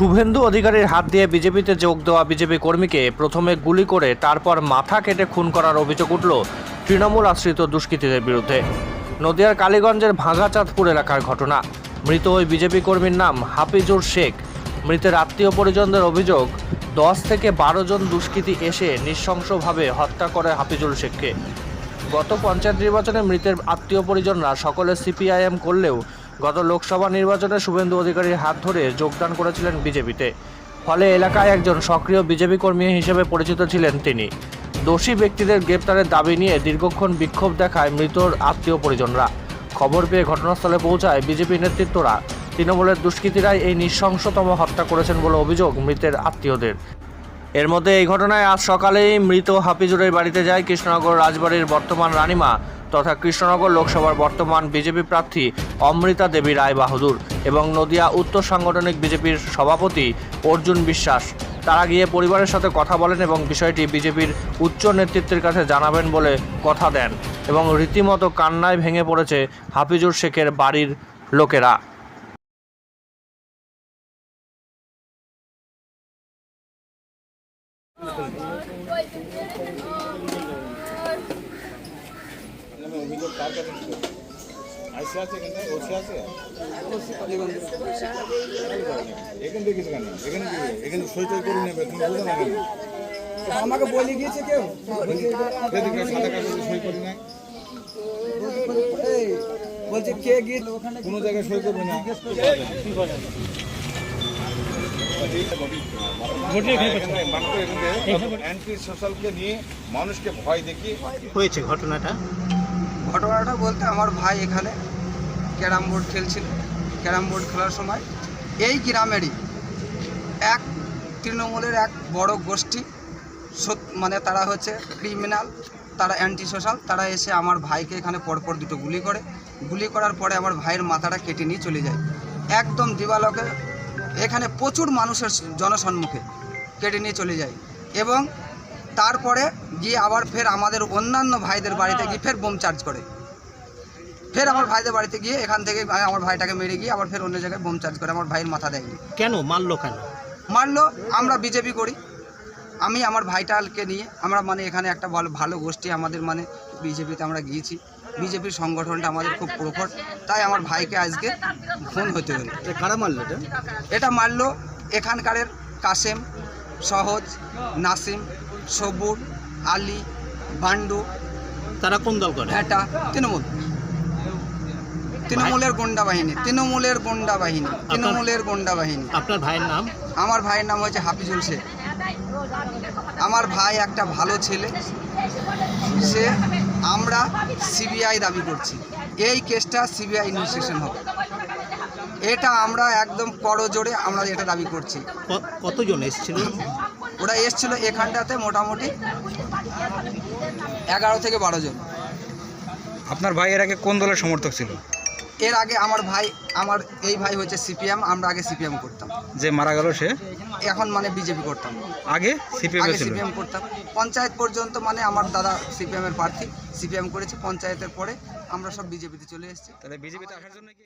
শুভেন্দু অধিকারীর হাত দিয়ে বিজেপিতে যোগ দেওয়া বিজেপি কর্মীকে প্রথমে গুলি করে তারপর মাথা কেটে খুন করার অভিযোগ উঠল তৃণমূল আশ্রিত দুষ্কৃতীদের বিরুদ্ধে। নদিয়ার কালীগঞ্জের ভাঙাচাঁদপুর এলাকার ঘটনা। মৃত ওই বিজেপি কর্মীর নাম হাফিজুর শেখ। মৃতের আত্মীয় পরিজনদের অভিযোগ, দশ থেকে বারো জন দুষ্কৃতী এসে নৃশংসভাবে হত্যা করে হাফিজুল শেখকে। গত পঞ্চায়েত নির্বাচনে মৃতের আত্মীয় পরিজনরা সকলে সিপিআইএম করলেও গত লোকসভা নির্বাচনে শুভেন্দু অধিকারীর হাত ধরে যোগদান করেছিলেন বিজেপিতে। ফলে এলাকায় একজন সক্রিয় বিজেপি কর্মী হিসেবে পরিচিত ছিলেন তিনি। দোষী ব্যক্তিদের গ্রেপ্তারের দাবি নিয়ে দীর্ঘক্ষণ বিক্ষোভ দেখায় মৃতর আত্মীয় পরিজনরা খবর পেয়ে ঘটনাস্থলে পৌঁছায় বিজেপি নেতৃত্বরা। তৃণমূলের দুষ্কৃতীরাই এই নৃশংসতম হত্যা করেছেন বলে অভিযোগ মৃতের আত্মীয়দের। এর মধ্যে এই ঘটনায় আজ সকালেই মৃত হাফিজুরের বাড়িতে যায় কৃষ্ণনগর রাজবাড়ির বর্তমান রানীমা। তথা কৃষ্ণনগর লোকসভার বর্তমান বিজেপি প্রার্থী অমৃতা দেবী রায় বাহাদুর এবং নদিয়া উত্তর সাংগঠনিক বিজেপির সভাপতি অর্জুন বিশ্বাস। তারা গিয়ে পরিবারের সাথে কথা বলেন এবং বিষয়টি বিজেপির উচ্চ নেতৃত্বের কাছে জানাবেন বলে কথা দেন এবং রীতিমতো কান্নায় ভেঙে পড়েছে হাফিজুর শেখের বাড়ির লোকেরা। অভিযোগ কার কাছে ছিল আইসি আছে এখানে ওসি আছে? এখান থেকে কিছু কেন এখানে কি এখানে সই টই করে নেবে তুমি বুঝো না কেন? আমাকে বলে গিয়েছে কেউ? সাদা কাগজে সই করি নাই বলছে কে গিয়ে ওখানে কোনো জায়গায় সই করবে না। অ্যান্টি সোশ্যালকে নিয়ে মানুষকে ভয় দেখিয়ে হয়েছে ঘটনাটা। ঘটনাটা বলতে আমার ভাই এখানে ক্যারাম বোর্ড খেলছিল, ক্যারাম বোর্ড খেলার সময়। এই গ্রামেরই এক তৃণমূলের এক বড় গোষ্ঠী মানে তারা হচ্ছে ক্রিমিনাল তারা অ্যান্টি সোশ্যাল তারা এসে আমার ভাইকে এখানে পরপর দুটো গুলি করে। গুলি করার পরে আমার ভাইয়ের মাথাটা কেটে নিয়ে চলে যায়। একদম দিবালকে এখানে প্রচুর মানুষের জনসম্মুখে কেটে নিয়ে চলে যায়। এবং তারপরে গিয়ে আবার ফের আমাদের অন্যান্য ভাইদের বাড়িতে গিয়ে ফের বোম চার্জ করে। ফের আমার ভাইদের বাড়িতে গিয়ে এখান থেকে আমার ভাইটাকে মেরে গিয়ে আবার ফের অন্য জায়গায় বোম চার্জ করে আমার ভাইয়ের মাথা দেয়নি। কেন? মারলো কেন? মারলো আমরা বিজেপি করি। আমি আমার ভাইটালকে নিয়ে আমরা মানে এখানে একটা ভালো ভালো গোষ্ঠী আমাদের মানে বিজেপিতে আমরা গিয়েছি। বিজেপির সংগঠনটা আমাদের খুব প্রখর। তাই আমার ভাইকে আজকে ফোন হতে হলো। কারা মারলো এটা? এটা মারলো এখানকারের কাসেম সহজ নাসিম সবুর আলী বান্ডু তারা কোন দল করে? ভেটা তৃণমূল। তৃণমূলের গুন্ডা বাহিনী তৃণমূলের গুন্ডা বাহিনী তৃণমূলের গুন্ডা বাহিনী। আপনার ভাইয়ের নাম? আমার ভাইয়ের নাম হচ্ছে হাফিজুল শেখ। আমার ভাই একটা ভালো ছেলে। সে আমরা সিবিআই দাবি করছি। এই কেসটা সিবিআই ইনভেস্টিগেশন হবে। এটা আমরা একদম করজোড়ে আমরা এটা দাবি করছি। কতজন এসেছিল? ওরা এসছিল এখানটাতে মোটামুটি এগারো থেকে বারো জন। আপনার ভাই এর আগে কোন দলের সমর্থক ছিল? এর আগে আমার ভাই আমার এই ভাই হচ্ছে সিপিএম আমরা আগে সিপিএম করতাম। যে মারা গেল সে? এখন মানে বিজেপি করতাম। আগে সিপিএম আগে সিপিএম করতাম। পঞ্চায়েত পর্যন্ত মানে আমার দাদা সিপিএম এর প্রার্থী সিপিএম করেছে পঞ্চায়েতের পরে আমরা সব বিজেপিতে চলে এসেছি। তাহলে বিজেপিতে আসার জন্য কি